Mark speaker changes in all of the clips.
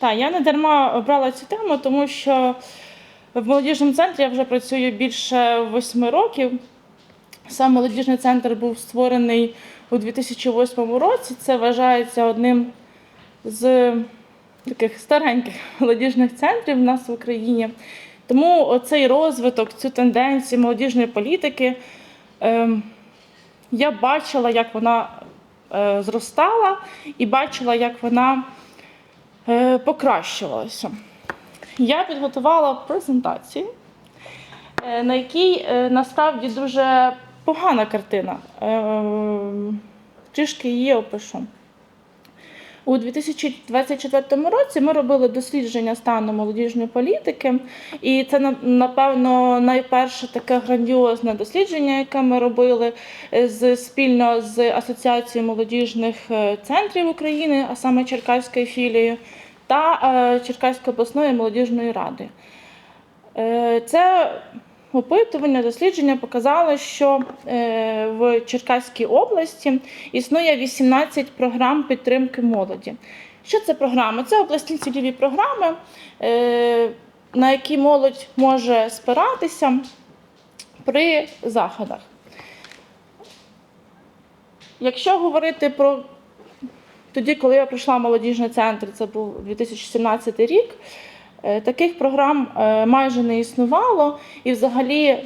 Speaker 1: Так, я не дарма обрала цю тему, тому що в молодіжному центрі я вже працюю більше восьми років. Сам молодіжний центр був створений у 2008 році. Це вважається одним з таких стареньких молодіжних центрів в нас в Україні. Тому оцей розвиток, цю тенденцію молодіжної політики ем, я бачила, як вона е, зростала, і бачила, як вона покращувалося. Я підготувала презентацію, е, на якій е, насправді дуже погана картина. Е, Трішки її опишу. У 2024 році ми робили дослідження стану молодіжної політики, і це напевно найперше таке грандіозне дослідження, яке ми робили е, з спільно з Асоціацією молодіжних е, центрів України, а саме Черкаською філією, та е, Черкаської обласної молодіжної ради. Це опитування, дослідження показало, що е, в Черкаській області існує 18 програм підтримки молоді. Що це програми? Це обласні цільові програми, е, на які молодь може спиратися при заходах. Якщо говорити про тоді, коли я прийшла в молодіжний центр, це був 2017 рік. Е, Таких програм е, майже не існувало, і взагалі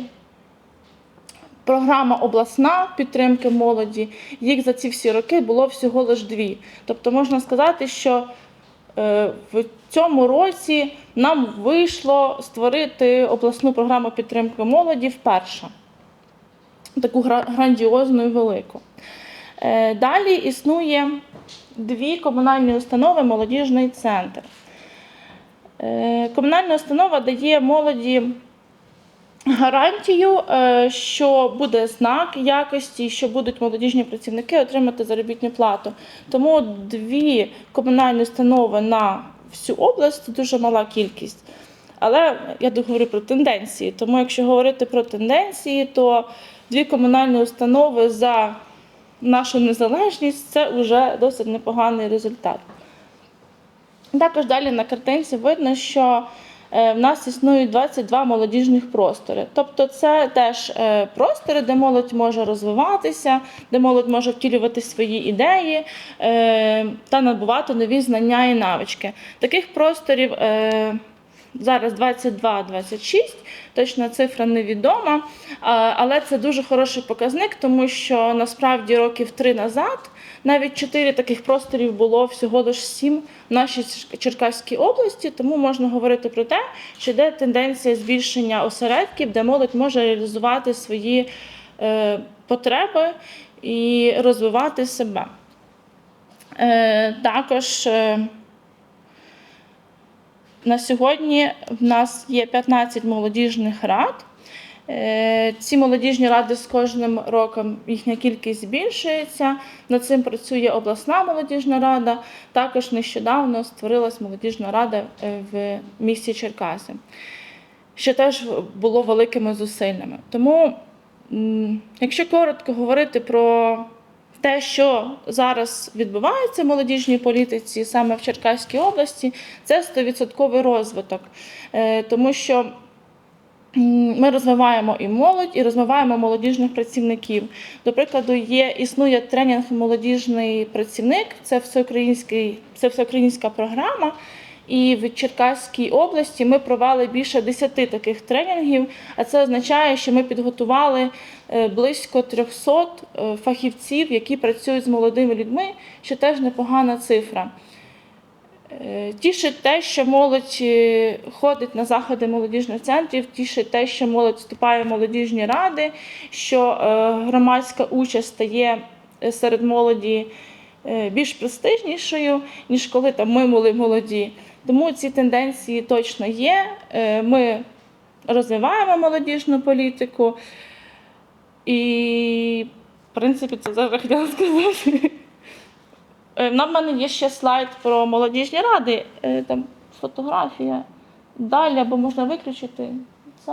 Speaker 1: програма обласна підтримки молоді, їх за ці всі роки було всього лише дві. Тобто можна сказати, що е, в цьому році нам вийшло створити обласну програму підтримки молоді вперше. Таку грандіозну і велику. Далі існує дві комунальні установи молодіжний центр. Е, Комунальна установа дає молоді гарантію, е, що буде знак якості, що будуть молодіжні працівники отримати заробітну плату. Тому дві комунальні установи на всю область дуже мала кількість. Але я говорю про тенденції. Тому якщо говорити про тенденції, то дві комунальні установи за нашу незалежність це вже досить непоганий результат. Також далі на картинці видно, що е, в нас існують 22 молодіжних простори. Тобто це теж е, простори, де молодь може розвиватися, де молодь може втілювати свої ідеї е, та набувати нові знання і навички. Таких просторів зараз 22-26, точна цифра невідома, але це дуже хороший показник, тому що насправді років три назад навіть чотири таких просторів було всього лише сім в нашій Черкаській області, тому можна говорити про те, що йде тенденція збільшення осередків, де молодь може реалізувати свої е, потреби і розвивати себе. Е, також е, на сьогодні в нас є 15 молодіжних рад. Е, Ці молодіжні ради з кожним роком їхня кількість збільшується. Над цим працює обласна молодіжна рада. Також нещодавно створилась молодіжна рада е, в місті Черкаси, що теж було великими зусиллями. Тому, якщо коротко говорити про те, що зараз відбувається в молодіжній політиці саме в Черкаській області, це 100% розвиток, Е, тому що ми розвиваємо і молодь, і розвиваємо молодіжних працівників. До прикладу, є існує тренінг молодіжний працівник, це всеукраїнський, це всеукраїнська програма. І в Черкаській області ми провели більше 10 таких тренінгів, а це означає, що ми підготували е, близько 300 е, фахівців, які працюють з молодими людьми, що теж непогана цифра. Е, Тішить те, що молодь ходить на заходи молодіжних центрів, тішить те, що молодь вступає в молодіжні ради, що громадська участь стає серед молоді більш престижнішою, ніж коли там ми були молоді. Тому ці тенденції точно є. Е, Ми розвиваємо молодіжну політику. І, в принципі, це зараз хотіла сказати. Е, На мене є ще слайд про молодіжні ради. Е, Там фотографія. Далі, або можна виключити це.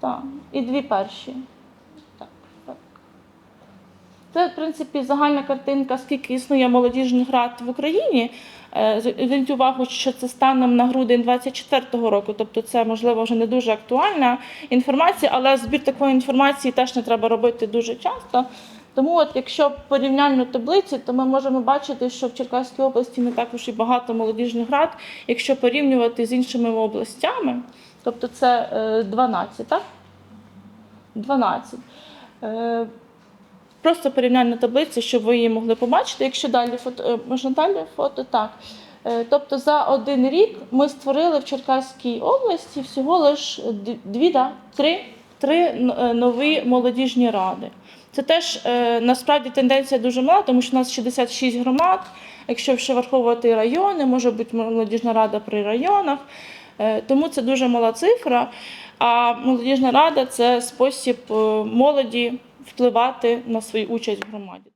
Speaker 1: Так. І дві перші. Це, в принципі, загальна картинка, скільки існує молодіжних рад в Україні. Е, Зверніть увагу, що це станом на грудень 24-го року, тобто це, можливо, вже не дуже актуальна інформація, але збір такої інформації теж не треба робити дуже часто. Тому, от, якщо порівняльну таблицю, то ми можемо бачити, що в Черкаській області не також і багато молодіжних рад, якщо порівнювати з іншими областями, тобто це е, 12, так? 12. Просто порівняльна таблиця, щоб ви її могли побачити. Якщо далі фото, е, можна далі фото, так. Е, Тобто за один рік ми створили в Черкаській області всього лише дві, да, три, три е, нові молодіжні ради. Це теж насправді тенденція дуже мала, тому що у нас 66 громад. Якщо ще враховувати райони, може бути молодіжна рада при районах. Тому це дуже мала цифра. А молодіжна рада це спосіб молоді впливати на свою участь в громаді.